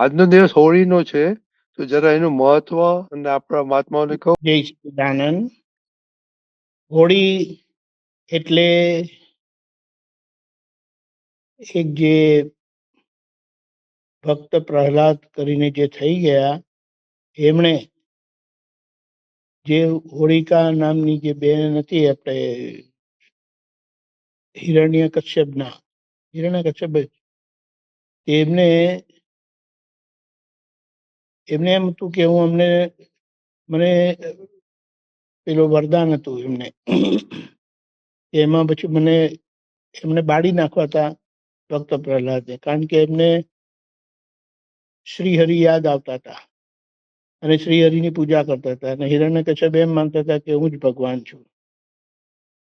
આજનો દિવસ હોળીનો છે, તો જરા એનું મહત્વ અને આપણા મહાત્માઓને કહો. જય સચિદાનંદ. હોળી એટલે એક જે ભક્ત પ્રહલાદ કરીને જે થઈ ગયા, એમણે જે હોળિકા નામની જે બેન હતી આપણે હિરણ્ય કશ્યપના હિરણ્ય કશ્યપ એમને એમને એમ હતું કે હું અમને, મને પેલું વરદાન હતું એમને. એમાં પછી મને, એમને બાળી નાખવા હતા ભક્ત પ્રહલાદને. કારણ કે એમને શ્રી હરિ યાદ આવતા હતા. અને શ્રી હરિની પૂજા કરતા હતા. અને હિરણ્ય કશ્યપ એમ માનતા હતા કે હું જ ભગવાન છું.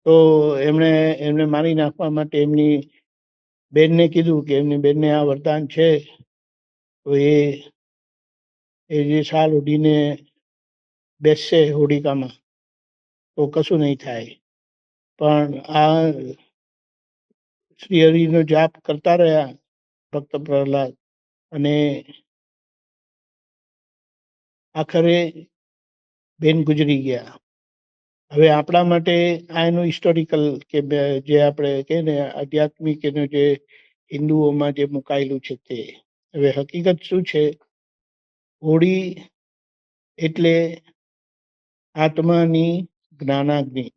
તો એમણે, એમને મારી નાખવા માટે એમની બેનને કીધું કે એમની બેનને આ વરદાન છે. તો એ એ જે શાલ ઉડીને બેસશે હોડિકામાં, તો કશું નહીં થાય. પણ આ શ્રી હરિનો જાપ કરતા રહ્યા ભક્ત પ્રહલાદ અને આખરે બેન ગુજરી ગયા. હવે આપણા માટે આ એનું હિસ્ટોરિકલ કે જે આપણે કહે ને આધ્યાત્મિક એનું જે હિન્દુઓમાં જે મુકાયેલું છે તે. હવે હકીકત શું છે? હોળી એટલે આત્માની જ્ઞાનાગ્નિ.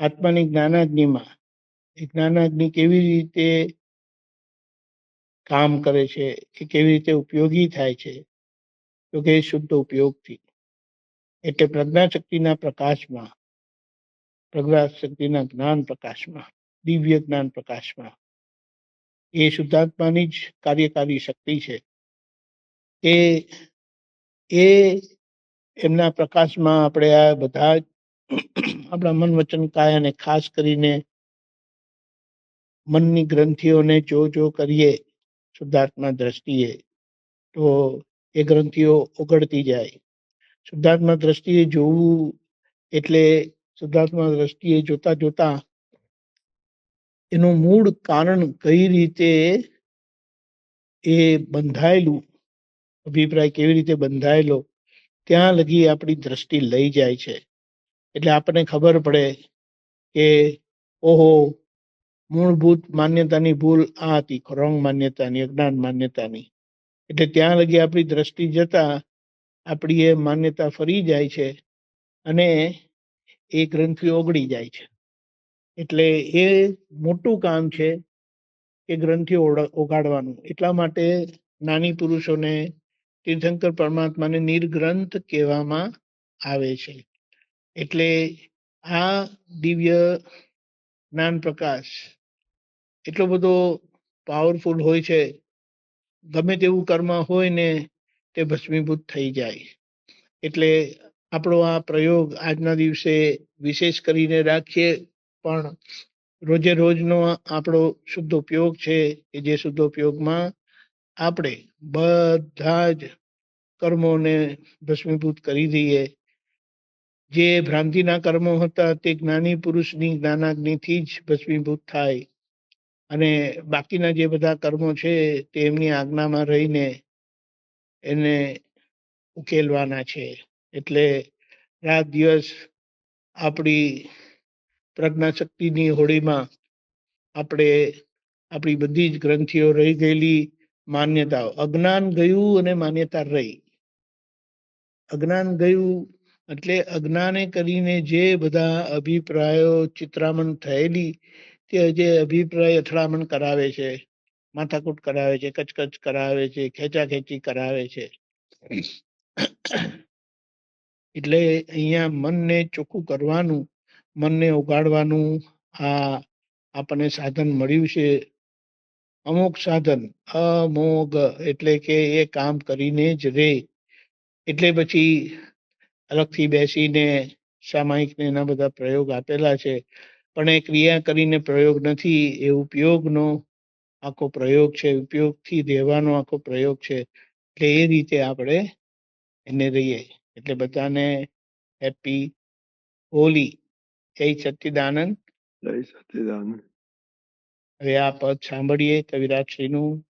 આત્માની જ્ઞાનાગ્નિમાં એ જ્ઞાનાગ્નિ કેવી રીતે કામ કરે છે કે કેવી રીતે ઉપયોગી થાય છે, તો કે શુદ્ધ ઉપયોગથી. એટલે પ્રજ્ઞાશક્તિના પ્રકાશમાં, પ્રજ્ઞાશક્તિના જ્ઞાન પ્રકાશમાં, દિવ્ય જ્ઞાન પ્રકાશમાં, એ શુદ્ધાત્માની જ કાર્યકારી શક્તિ છે. એ એ એમના પ્રકાશમાં આપણે આ બધા આપણા મન વચન કાય અને ખાસ કરીને મનની ગ્રંથિઓને જો જો કરીએ શુદ્ધાત્મા દ્રષ્ટિએ, તો એ ગ્રંથિઓ ઓગળતી જાય. શુદ્ધાત્મા દ્રષ્ટિએ જોવું એટલે શુદ્ધાત્મા દ્રષ્ટિએ જોતા જોતા એનું મૂળ કારણ કઈ રીતે એ બંધાયેલું અભિપ્રાય કેવી રીતે બંધાયેલો, ત્યાં લગી આપણી દ્રષ્ટિ લઈ જાય છે. એટલે આપણને ખબર પડે કે, ઓહો, મૂળભૂત માન્યતાની ભૂલ આ હતી રોંગ માન્યતાની, અજ્ઞાન માન્યતાની. એટલે ત્યાં લગી આપણી દ્રષ્ટિ જતા આપણી એ માન્યતા ફરી જાય છે અને એ ગ્રંથિ ઓગળી જાય છે. એટલે એ મોટું કામ છે એ ગ્રંથિ ઓગાડવાનું એટલા માટે નાની પુરુષોને તીર્થંકર પરમાત્માને નિર્ગ્રંથ કહેવામાં આવે છે. એટલે આ દિવ્ય જ્ઞાન પ્રકાશ એટલો બધો પાવરફુલ હોય છે. ગમે તેવું કર્મ હોય ને તે ભસ્મીભૂત થઈ જાય. એટલે આપણો આ પ્રયોગ આજના દિવસે વિશેષ કરીને રાખીએ પણ રોજે રોજનો આપણો શુદ્ધ ઉપયોગ છે કે જે શુદ્ધ ઉપયોગમાં આપણે બધા જ કર્મોને ભસ્મીભૂત કરી દઈએ. જે ભ્રાંતિના કર્મો હતા તે જ્ઞાની પુરુષની જ્ઞાનાગ્નિથી જ ભસ્મીભૂત થાય. અને બાકીના જે બધા કર્મો છે તે એમની આજ્ઞામાં રહીને એને ઉકેલવાના છે. એટલે રાત દિવસ આપણી પ્રજ્ઞાશક્તિની હોળીમાં આપણે આપણી બધી જ ગ્રંથિઓ રહી ગયેલી માન્યતાઓ. અજ્ઞાન ગયું અને માન્યતા રહી. અજ્ઞાન ગયું એટલે અજ્ઞાને કરીને જે બધા અભિપ્રાયો ચિત્રામણ થયેલી, તે જે અભિપ્રાય અથડામણ કરાવે છે, માથાકૂટ કરાવે છે, કચકચ કરાવે છે, ખેંચાખેંચી કરાવે છે. એટલે અહીંયા મનને ચોખ્ખું કરવાનું, મનને ઉગાડવાનું આ આપણને સાધન મળ્યું છે. અમુક સાધન અમોઘ એટલે કે એ કામ કરીને જ રે. એટલે પછી અલગથી બેસીને સામાયિક ને એના બધા પ્રયોગ આપેલા છે. પણ એ ક્રિયા કરીને પ્રયોગ નથી, એ ઉપયોગનો આખો પ્રયોગ છે, ઉપયોગથી રહેવાનો આખો પ્રયોગ છે. એટલે એ રીતે આપણે એને રહીએ. એટલે બધાને હેપી હોલી. જય સચ્ચિદાનંદ જય સચિદાનંદ. હવે આ પદ સાંભળીએ કવિરાજશ્રીનું